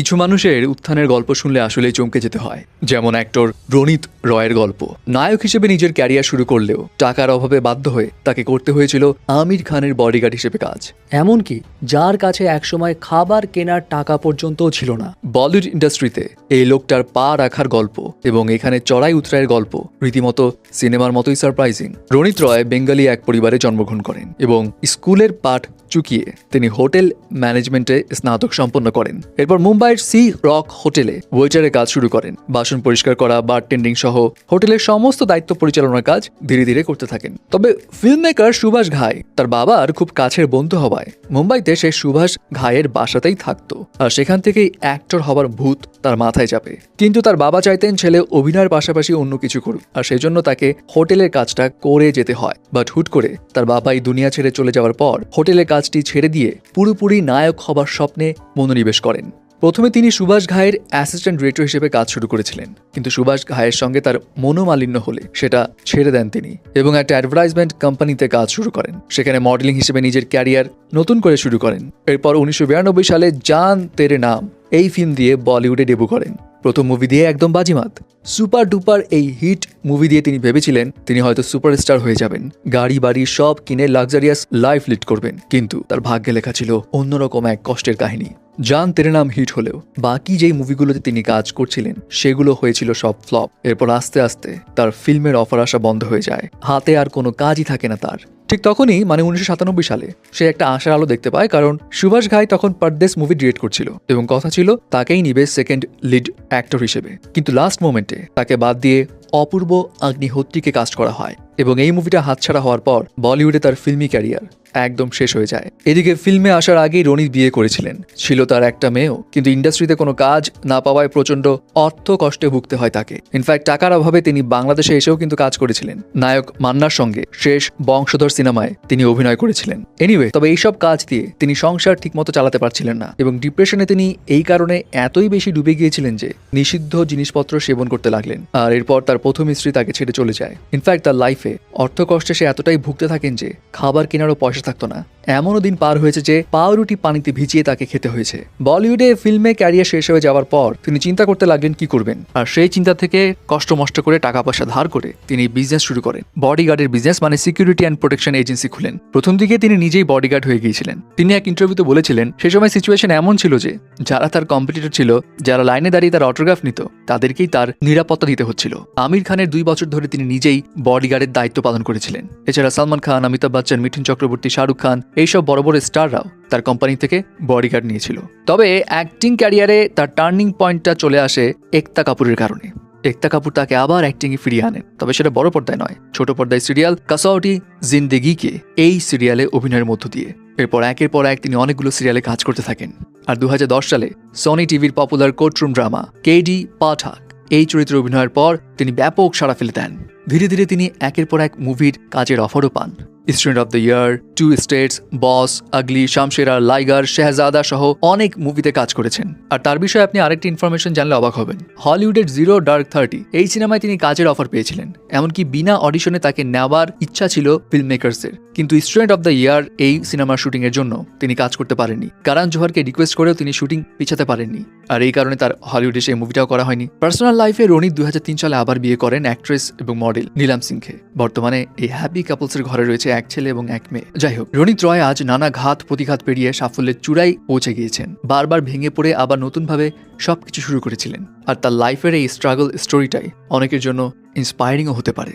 কিছু মানুষের উত্থানের গল্প শুনলে আসলেই চমকে যেতে হয়। যেমন অ্যাক্টর রনিত রয়ের গল্প। নায়ক হিসেবে নিজের ক্যারিয়ার শুরু করলেও টাকার অভাবে বাধ্য হয়ে তাকে করতে হয়েছিল আমির খানের বডিগার্ড হিসেবে কাজ। এমনকি যার কাছে একসময় খাবার কেনার টাকা পর্যন্তও ছিল না। বলিউড ইন্ডাস্ট্রিতে এই লোকটার পা রাখার গল্প এবং এখানে চড়াই উতরায়ের গল্প রীতিমতো সিনেমার মতোই সারপ্রাইজিং রনিত রয় বেঙ্গালি এক পরিবারে জন্মগ্রহণ করেন এবং স্কুলের পাঠ চুকিয়ে তিনি হোটেল ম্যানেজমেন্টে স্নাতক সম্পন্ন করেন। এরপর মুম্বাইয়ের সি রক হোটেলে ওয়েটারের কাজ শুরু করেন। বাসন পরিষ্কার করা বারটেন্ডিং সহ হোটেলের সমস্ত দায়িত্ব পরিচালনার কাজ ধীরে ধীরে করতে থাকেন। তবে ফিল্ম মেকার সুভাষ ঘাই তার বাবার খুব কাছের বন্ধু হওয়ায় মুম্বাইতে সে সুভাষ ঘায়ের বাসাতেই থাকতো আর সেখান থেকেই অ্যাক্টর হবার ভূত তার মাথায় চাপে। কিন্তু তার বাবা চাইতেন ছেলে অভিনয়ের পাশাপাশি অন্য কিছু করুক আর সেই জন্য তাকে হোটেলের কাজটা করে যেতে হয়। বাট হুট করে তার বাবা এই দুনিয়া ছেড়ে চলে যাওয়ার পর হোটেলের কাজটি ছেড়ে দিয়ে পুরোপুরি নায়ক হবার স্বপ্নে মনোনিবেশ করেন। প্রথমে তিনি সুভাষ ঘায়ের অ্যাসিস্ট্যান্ট ডিরেক্টর হিসেবে কাজ শুরু করেছিলেন, কিন্তু সুভাষ ঘায়ের সঙ্গে তার মনোমালিন্য হলে সেটা ছেড়ে দেন তিনি এবং একটা অ্যাডভার্টাইজমেন্ট কোম্পানিতে কাজ শুরু করেন। সেখানে মডেলিং হিসেবে নিজের ক্যারিয়ার নতুন করে শুরু করেন। এরপর উনিশশো বিরানব্বই সালে জান তেরে নাম এই ফিল্ম দিয়ে বলিউডে ডেবু করেন। প্রথম মুভি দিয়ে একদম বাজিমাত। সুপার ডুপার এই হিট মুভি দিয়ে তিনি ভেবেছিলেন তিনি হয়তো সুপারস্টার হয়ে যাবেন। গাড়ি, বাড়ি সব কিনে লাক্সারিয়াস লাইফ লিড করবেন। কিন্তু তার ভাগ্যে লেখা ছিল অন্যরকম এক কষ্টের কাহিনী। জান তেরে নাম হিট হলেও বাকি যেই মুভিগুলোতে তিনি কাজ করছিলেন, সেগুলো হয়েছিল সব ফ্লপ এরপর আস্তে আস্তে তার ফিল্মের অফার আসা বন্ধ হয়ে যায়। হাতে আর কোনো কাজই থাকে না তার। ঠিক তখনই মানে উনিশশো সাতানব্বই সালে, সে একটা আশার আলো দেখতে পায় কারণ সুভাষ ঘাই তখন পারদেশ মুভি ডিরেক্ট করছিল এবং কথা ছিল, তাকেই নিবে সেকেন্ড লিড অ্যাক্টর হিসেবে। কিন্তু লাস্ট মোমেন্টে তাকে বাদ দিয়ে অপূর্ব আগ্নিহোত্রীকে কাস্ট করা হয়। এবং এই মুভিটা হাতছাড়া হওয়ার পর বলিউডে তার ফিল্মি ক্যারিয়ার একদম শেষ হয়ে যায়। এদিকে ফিল্মে আসার আগেই রনিত বিয়ে করেছিলেন। ছিল তার একটা মেয়েও, কিন্তু ইন্ডাস্ট্রিতে কোনো কাজ না পাওয়ায় প্রচণ্ড অর্থ কষ্টে ভুগতে হয় তাকে। ইনফ্যাক্ট টাকার অভাবে তিনি বাংলাদেশে এসেও কিন্তু কাজ করেছিলেন। নায়ক মান্নার সঙ্গে শেষ বংশধর সিনেমায় তিনি অভিনয় করেছিলেন। এনিওয়ে তবে এইসব কাজ দিয়ে তিনি সংসার ঠিকমতো চালাতে পারছিলেন না এবং ডিপ্রেশনে তিনি এই কারণে এতই বেশি ডুবে গিয়েছিলেন যে নিষিদ্ধ জিনিসপত্র সেবন করতে লাগলেন। আর এরপর তার প্রথম স্ত্রী তাকে ছেড়ে চলে যায়। ইনফ্যাক্ট তার লাইফে অর্থকষ্টে সে এতটাই ভুগতে থাকেন যে খাবার কেনারও পয়সা থাকতো না। এমনও দিন পার হয়েছে যে পাউরুটি পানিতে ভিজিয়ে তাকে খেতে হয়েছে। বলিউডে ফিল্মে ক্যারিয়ার শেষ হয়ে যাওয়ার পর তিনি চিন্তা করতে লাগলেন কি করবেন। আর সেই চিন্তা থেকে কষ্ট মষ্ট করে টাকা পয়সা ধার করে তিনি বিজনেস শুরু করেন। বডিগার্ডের বিজনেস মানে সিকিউরিটি অ্যান্ড প্রোটেকশন এজেন্সি খুলেন। প্রথম দিকে তিনি নিজেই বডিগার্ড হয়ে গিয়েছিলেন। তিনি এক ইন্টারভিউতে বলেছিলেন সেই সময় সিচুয়েশন এমন ছিল যে, যারা তার কম্পিটিটর ছিল, যারা লাইনে দাঁড়িয়ে তার অটোগ্রাফ নিত, তাদেরকেই তার নিরাপত্তা দিতে হচ্ছিল। আমির খানের দুই বছর ধরে তিনি নিজেই বডিগার্ডের দায়িত্ব পালন করেছিলেন। এছাড়া সালমান খান, অমিতাভ বচ্চন, মিঠুন চক্রবর্তী, শাহরুখ খান এইসব বড় বড় স্টাররাও তার কোম্পানি থেকে বডিগার্ড নিয়েছিল। তবে অ্যাক্টিং ক্যারিয়ারে তার টার্নিং পয়েন্টটা চলে আসে একতা কাপুরের কারণে। একতা কাপুর তাকে আবার অ্যাক্টিংয়ে ফিরিয়ে আনেন, তবে সেটা বড় পর্দায় নয়, ছোট পর্দায় সিরিয়াল কাসাওটি জিন্দেগিকে এই সিরিয়ালে অভিনয়ের মধ্য দিয়ে। এরপর একের পর এক তিনি অনেকগুলো সিরিয়ালে কাজ করতে থাকেন। আর দু হাজার দশ সালে সনি টিভির popular courtroom drama KD Pathak এই চরিত্রে অভিনয়ের পর তিনি ব্যাপক সাড়া ফেলে দেন। ধীরে ধীরে তিনি একের পর এক মুভির কাজের অফারও পান। Student of the year two states boss ugly Shamshera Liger Shehzada সহ অনেক মুভিতে কাজ করেছেন। আর তার বিষয়ে আপনি আরেকটি ইনফরমেশন জানলে অবাক হবেন। হলিউডের জিরো ডার্ক থার্টি এই সিনেমায় তিনি কাজের অফার পেয়েছিলেন। এমনকি বিনা অডিশনে তাকে নেওয়ার ইচ্ছা ছিল ফিল্ম মেকার্সের কিন্তু স্টুডেন্ট অফ দ্য ইয়ার এই সিনেমার শুটিং এর জন্য তিনি কাজ করতে পারেননি। কারণ জোহারকে রিকোয়েস্ট করেও তিনি শুটিং পিছাতে পারেননি। আর এই কারণে তার হলিউডে সেই মুভিটাও করা হয়নি। পার্সোনাল লাইফে রনিত দুই সালে আবার বিয়ে করেন অ্যাক্ট্রেস এবং মডেল নীলাম সিংকে। বর্তমানে এই হ্যাপি কাপলসের ঘরে রয়েছে এক ছেলে এবং এক মেয়ে। যাই হোক রণিত রয় আজ নানা ঘাত প্রতিঘাত পেরিয়ে সাফল্যের চূড়ায় পৌঁছে গিয়েছেন। বারবার ভেঙে পড়ে আবার নতুনভাবে সবকিছু শুরু করেছিলেন। আর তার লাইফের এই স্ট্রাগল স্টোরিটাই অনেকের জন্য ইন্সপায়ারিংও হতে পারে।